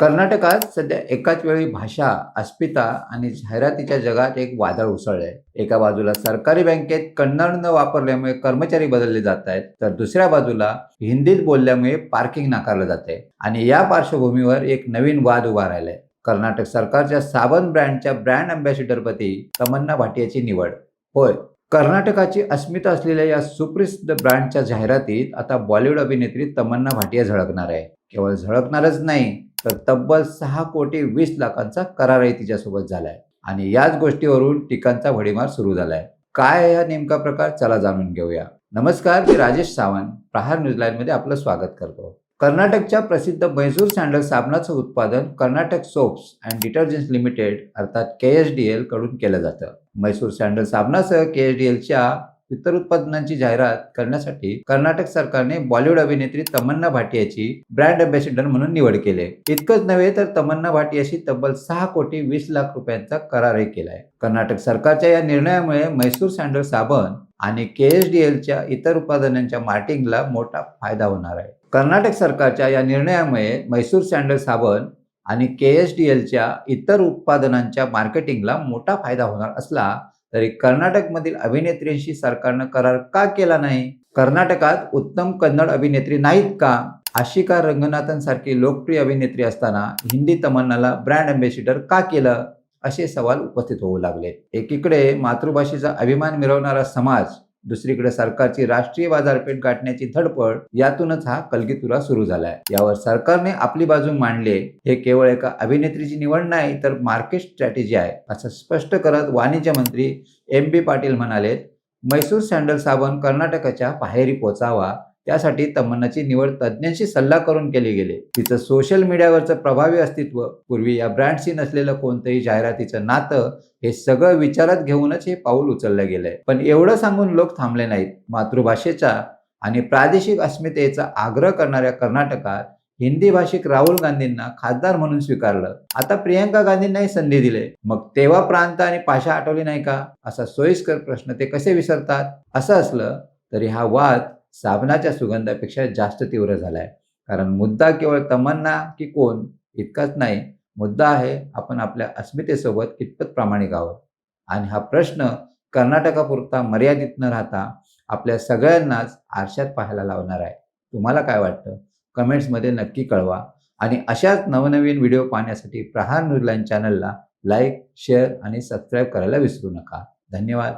कर्नाटकात सध्या एकाच वेळी भाषा अस्मिता आणि जाहिरातीच्या जगात एक वादळ उसळलंय. एका बाजूला सरकारी बँकेत कन्नड न वापरल्यामुळे कर्मचारी बदलले जात आहेत तर दुसऱ्या बाजूला हिंदीत बोलल्यामुळे पार्किंग नाकारलं जात आहे आणि या पार्श्वभूमीवर एक नवीन वाद उभा राहिलाय. कर्नाटक सरकारच्या साबण ब्रँडच्या ब्रँड अँबॅसिडरपदी तमन्ना भाटियाची निवड. होय कर्नाटकाची अस्मिता असलेल्या या सुप्रसिद्ध ब्रँडच्या जाहिरातीत आता बॉलिवूड अभिनेत्री तमन्ना भाटिया झळकणार आहे. केवळ झळकणारच नाही तर तब्बल सहा कोटी वीस लाखांचा करारही तिच्यासोबत झालाय. आणि याच गोष्टीवरून टीकांचा भडीमार सुरू झालाय. काय हा नेमका प्रकार? चला जाणून घेऊया. नमस्कार मी राजेश सावंत प्रहार न्यूजलाईन मध्ये आपलं स्वागत करतो. कर्नाटकच्या प्रसिद्ध मैसूर सँडल साबणाचं उत्पादन Karnataka soaps and detergents limited अर्थात के एच डी एलकडून केलं जातं. मैसूर सँडल साबणासह के एच डी एलच्या इतर उत्पादनांची जाहिरात करण्यासाठी कर्नाटक सरकारने बॉलिवूड अभिनेत्री तमन्ना भाटियाची ब्रँड अँबॅसिडर म्हणून निवड केली. इतकंच नव्हे तर तमन्ना भाटियाशी तब्बल सहा कोटी वीस लाख रुपयांचा करारही केलाय. कर्नाटक सरकारच्या या निर्णयामुळे मैसूर सँडल साबण आणि के एस डी एलच्या इतर उत्पादनांच्या मार्टिंगला मोठा फायदा होणार आहे. कर्नाटक सरकारच्या या निर्णयामुळे मैसूर सँडल साबण आणि के एस डी एलच्या इतर उत्पादनांच्या मार्केटिंगला मोठा फायदा होणार असला तरी कर्नाटकमधील अभिनेत्रींशी सरकारनं करार का केला नाही? कर्नाटकात उत्तम कन्नड अभिनेत्री नाहीत का? आशिका रंगनाथन सारखी लोकप्रिय अभिनेत्री असताना हिंदी तमन्नाला ब्रँड अँबॅसिडर का केलं? असे सवाल उपस्थित होऊ लागले. एकीकडे मातृभाषेचा अभिमान मिळवणारा समाज दुसरीकडे सरकारची राष्ट्रीय बाजारपेठ गाठण्याची धडपड यातूनच हा कलगीतुरा सुरू झालाय. यावर सरकारने आपली बाजू मांडले. हे केवळ एका अभिनेत्रीची निवड नाही तर मार्केट स्ट्रॅटेजी आहे असं स्पष्ट करत वाणिज्य मंत्री एम बी पाटील म्हणाले मैसूर सँडल साबण कर्नाटकाच्या पाहेरी पोचावा त्यासाठी तमन्नाची निवड तज्ज्ञांशी सल्ला करून केली गेली. तिचं सोशल मीडियावरचं प्रभावी अस्तित्व पूर्वी या ब्रँडशी नसलेलं कोणतंही जाहिरातीचं नातं हे सगळं विचारात घेऊनच हे पाऊल उचललं गेलंय. पण एवढं सांगून लोक थांबले नाहीत. मातृभाषेचा आणि प्रादेशिक अस्मितेचा आग्रह करणाऱ्या कर्नाटकात हिंदी भाषिक राहुल गांधींना खासदार म्हणून स्वीकारलं. आता प्रियंका गांधींनाही संधी दिले. मग तेव्हा प्रांत आणि भाषा आठवली नाही का? असा सोयीस्कर प्रश्न ते कसे विसरतात? असं असलं तरी हा वाद साबणाच्या सुगंधापेक्षा जास्त तीव्र झालाय. कारण मुद्दा केवळ तमन्ना की कोण इतकाच नाही मुद्दा आहे आपण आपल्या अस्मितेसोबत कितपत प्रामाणिक आहोत? आणि हा प्रश्न कर्नाटकापुरता मर्यादित न राहता आपल्या सगळ्यांनाच आरशात पाहायला लावणार आहे. तुम्हाला काय वाटतं? कमेंट्समध्ये नक्की कळवा. आणि अशाच नवनवीन व्हिडिओ पाहण्यासाठी प्रहार न्यूजलाईन चॅनलला लाईक शेअर आणि सबस्क्राईब करायला विसरू नका. धन्यवाद.